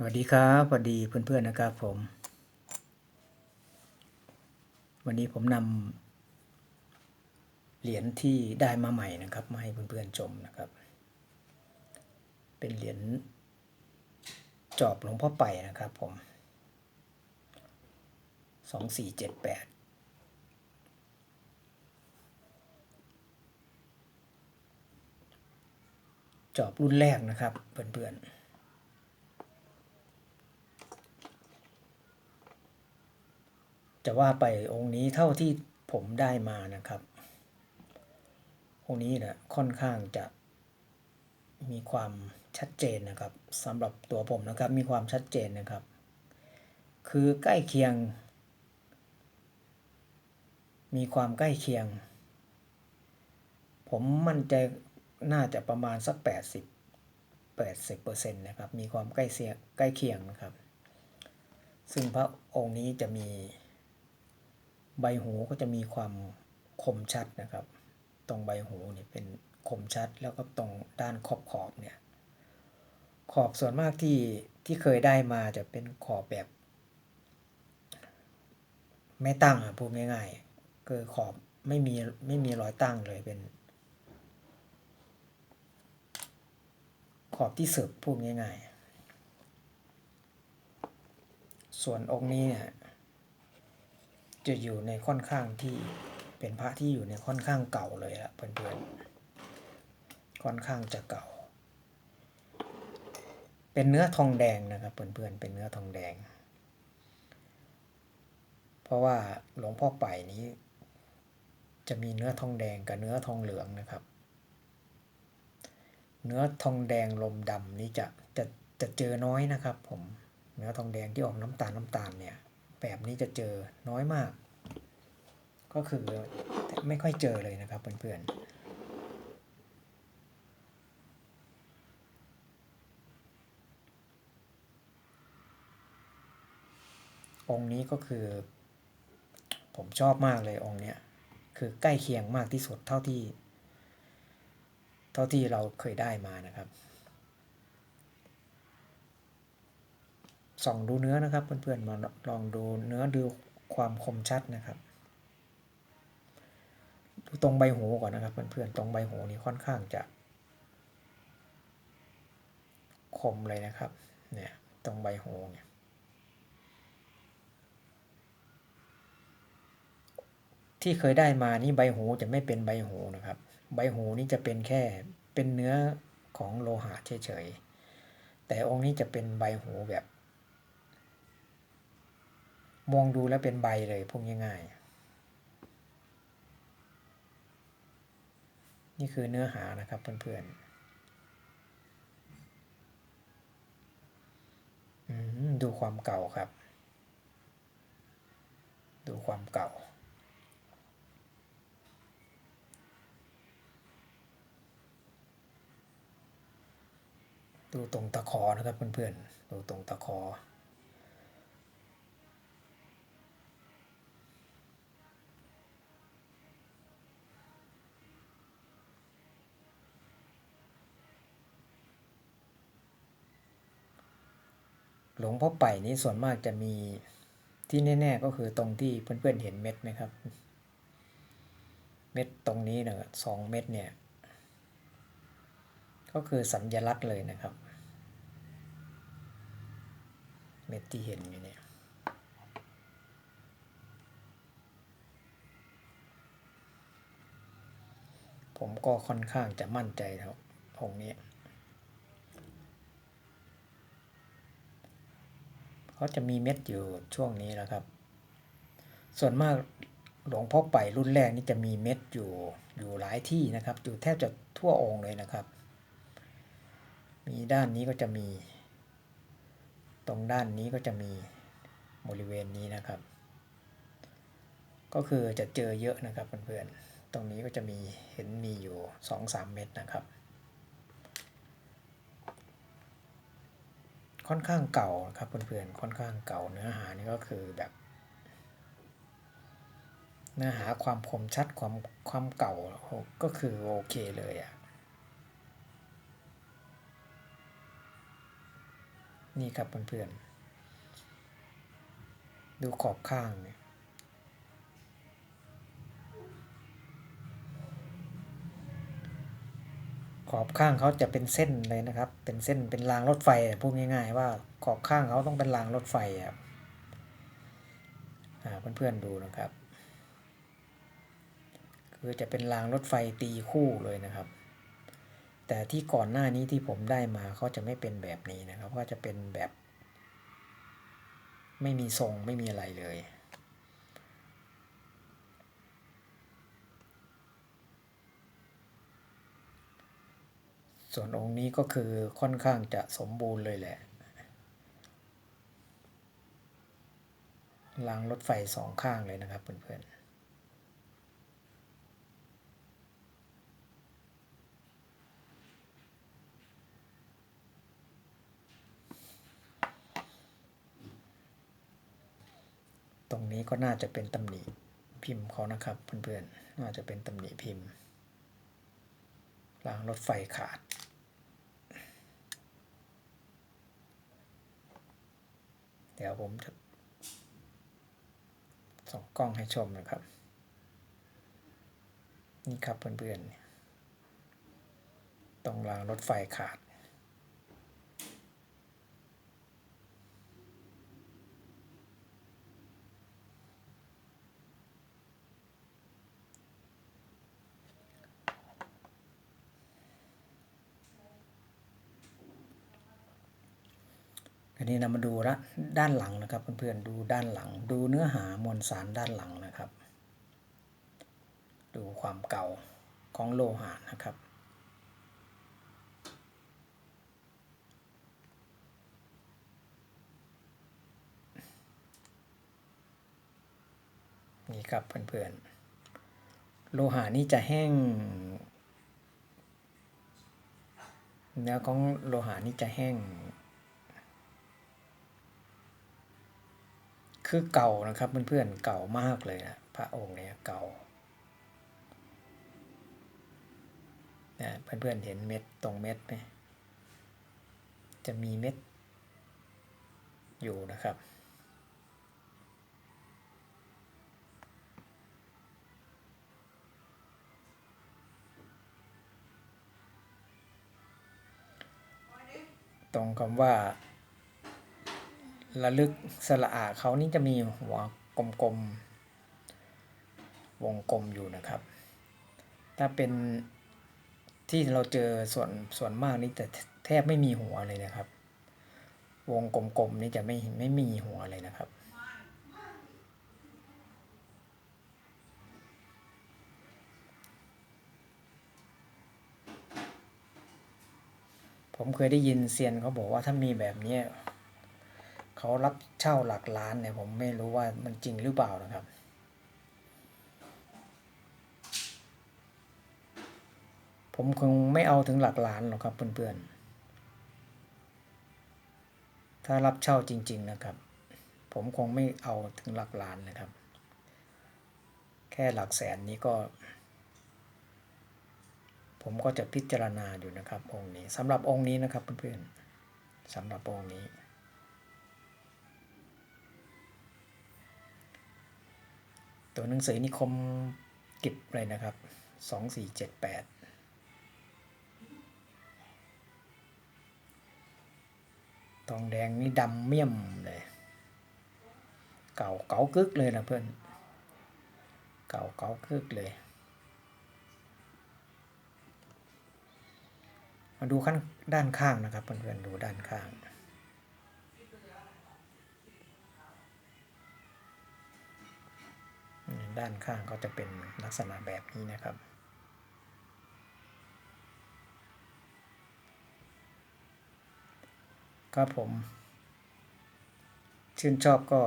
สวัสดีครับสวัสดีเพื่อนๆนะครับผม วันนี้ผมนำเหรียญที่ได้มาใหม่นะครับมาให้เพื่อนๆชมนะครับ เป็นเหรียญจอบหลวงพ่อไปนะครับผมสองสี่เจ็ดแปดจอบรุ่นแรกนะครับเพื่อนๆ จะว่าไปองค์นี้เท่าที่ผมได้มานะครับ องค์นี้นะค่อนข้างจะมีความชัดเจนนะครับสำหรับตัวผมนะครับมีความชัดเจนนะครับ คือใกล้เคียง มีความใกล้เคียง ผมมั่นใจน่าจะประมาณสัก 80 80%นะครับ มีความใกล้เสียใกล้เคียงนะครับ ซึ่งพระองค์นี้จะมี ใบหูก็จะมีความคมชัดนะครับ ตรงใบหูนี่เป็นคมชัดแล้วก็ตรงด้านขอบขอบเนี่ย ขอบส่วนมากที่ที่เคยได้มาจะเป็นขอบแบบ ไม่ตั้งอะพูดง่ายๆคือขอบไม่มีไม่มีรอยตั้งเลยเป็น ขอบที่สึกพูดง่ายๆ ส่วนองค์นี้เนี่ย จะอยู่ในค่อนข้างที่เป็นพระที่อยู่ในค่อนข้างเก่าเลยละเพื่อนๆค่อนข้างจะเก่า เป็นเนื้อทองแดงนะครับเพื่อนๆเป็นเนื้อทองแดง เพราะว่าหลวงพ่อไปนี้ จะมีเนื้อทองแดงกับเนื้อทองเหลืองนะครับ เนื้อทองแดงลมดำนี้จะจะจะเจอน้อยนะครับ ผมเนื้อทองแดงที่ออกน้ำตาลน้ำตาลเนี่ย แบบนี้จะเจอน้อยมาก ก็คือไม่ค่อยเจอเลยนะครับเพื่อนๆองค์นี้ก็คือ ผมชอบมากเลยองค์เนี้ยคือใกล้เคียงมากที่สุดเท่าที่ เท่าที่เราเคยได้มานะครับ ส่องดูเนื้อนะครับ เพื่อนๆมาลองดูเนื้อดูความคมชัดนะครับ ดูตรงใบหูก่อนนะครับ เพื่อนๆตรงใบหูนี่ค่อนข้างจะ คมเลยนะครับเนี่ยตรงใบหูเนี่ยที่เคยได้มานี่ใบหูจะไม่เป็นใบหูนะครับ ใบหูนี่จะเป็นแค่เป็นเนื้อของโลหะเฉยๆแต่องค์นี้จะเป็นใบหูแบบ มองดูแล้วเป็นใบเลยพูดง่ายๆนี่คือเนื้อหานะครับเพื่อนๆดูความเก่าครับ ดูความเก่าดูตรงตะขอนะครับเพื่อนๆ ดูตรงตะขอ หลวงพ่อไปนี้ส่วนมากจะมีที่แน่ๆก็คือตรงที่เพื่อนๆเห็นเม็ดนะครับ เม็ดตรงนี้นะสองเม็ดเนี่ย ก็คือสัญลักษณ์เลยนะครับ เม็ดที่เห็นอยู่เนี่ยผมก็ค่อนข้างจะมั่นใจครับองนี้ เขาจะมีเม็ดอยู่ช่วงนี้นะครับ ส่วนมากหลวงพ่อไปรุ่นแรกนี่จะมีเม็ดอยู่อยู่หลายที่นะครับ อยู่แทบจะทั่วองค์เลยนะครับ มีด้านนี้ก็จะมี ตรงด้านนี้ก็จะมีบริเวณนี้นะครับ ก็คือจะเจอเยอะนะครับเพื่อนๆตรงนี้ก็จะมีเห็นมีอยู่ 2-3 เม็ดนะครับ ค่อนข้างเก่าครับเพื่อนๆค่อนข้างเก่าเนื้อหานี่ก็คือแบบ เนื้อหาความคมชัดความความเก่าก็คือโอเคเลยอะ่ะนี่ครับเพื่อนๆดูขอบข้างเนี่ย ขอบข้างเขาจะเป็นเส้นเลยนะครับ เป็นเส้นเป็นรางรถไฟพูดง่าย ๆ ว่าขอบข้างเขาต้องเป็นรางรถไฟครับอ่าเพื่อนๆดูนะครับ คือจะเป็นรางรถไฟตีคู่เลยนะครับ แต่ที่ก่อนหน้านี้ที่ผมได้มาเขาจะไม่เป็นแบบนี้นะครับ ก็จะเป็นแบบ ไม่มีทรงไม่มีอะไรเลย ส่วนองค์นี้ก็คือค่อนข้างจะสมบูรณ์เลยแหละ รางรถไฟสองข้างเลยนะครับเพื่อนๆตรงนี้ก็น่าจะเป็นตำหนิพิมพ์เขานะครับเพื่อนๆ น่าจะเป็นตำหนิพิมพ์รางรถไฟขาด เดี๋ยวผมจะส่องกล้องให้ชมนะครับ นี่ครับเพื่อนๆตรงรางรถไฟขาด อันนี้เรามาดูละด้านหลังนะครับเพื่อนๆดูด้านหลัง ดูเนื้อหามวลสารด้านหลังนะครับ ดูความเก่าของโลหะนะครับนี่ครับเพื่อนๆ โลหะนี่จะแห้ง เนื้อของโลหะนี่จะแห้ง คือเก่านะครับเพื่อนๆเก่ามากเลยนะพระองค์เนี้ยเก่านะเพื่อนๆเห็นเม็ดตรงเม็ดไหมจะมีเม็ดอยู่นะครับ ตรงคำว่า ระลึกสระอาเขานี่จะมีหัวกลมๆ วงกลมอยู่นะครับ ถ้าเป็นที่เราเจอส่วนส่วนมากนี่จะแทบไม่มีหัวเลยนะครับ วงกลมๆนี่จะไม่ไม่มีหัวเลยนะครับผมเคยได้ยินเซียนเขาบอกว่าถ้ามีแบบนี้ เขารับเช่าหลักล้านเนี่ยผมไม่รู้ว่ามันจริงหรือเปล่านะครับ ผมคงไม่เอาถึงหลักล้านหรอกครับเพื่อนๆ ถ้ารับเช่าจริง ๆนะครับ ผมคงไม่เอาถึงหลักล้านนะครับ แค่หลักแสนนี้ก็ ผมก็จะพิจารณาอยู่นะครับองค์นี้สำหรับองค์นี้นะครับเพื่อนๆสำหรับองค์นี้ ตัวหนังสือนิคมกิบเลยนะครับสองสี่เจ็ดแปดทองแดงนี่ดำเมี่ยมเลย เก่าเก่ากึกเลยนะเพื่อน เก่าเก่ากึกเลย มาดูขั้นด้านข้างนะครับเพื่อนๆดูด้านข้าง ด้านข้างก็จะเป็นลักษณะแบบนี้นะครับ ครับผม ชื่นชอบก็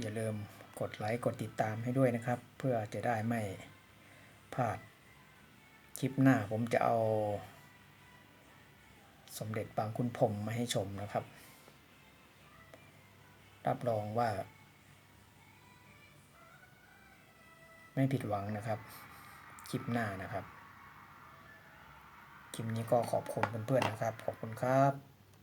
อย่าลืมกดไลค์กดติดตามให้ด้วยนะครับ เพื่อจะได้ไม่พลาดคลิปหน้าผมจะเอา สมเด็จบางคุณพรมมาให้ชมนะครับ รับรองว่า ไม่ผิดหวังนะครับ คลิปหน้านะครับ คลิปนี้ก็ขอบคุณเพื่อนๆนะครับ ขอบคุณครับ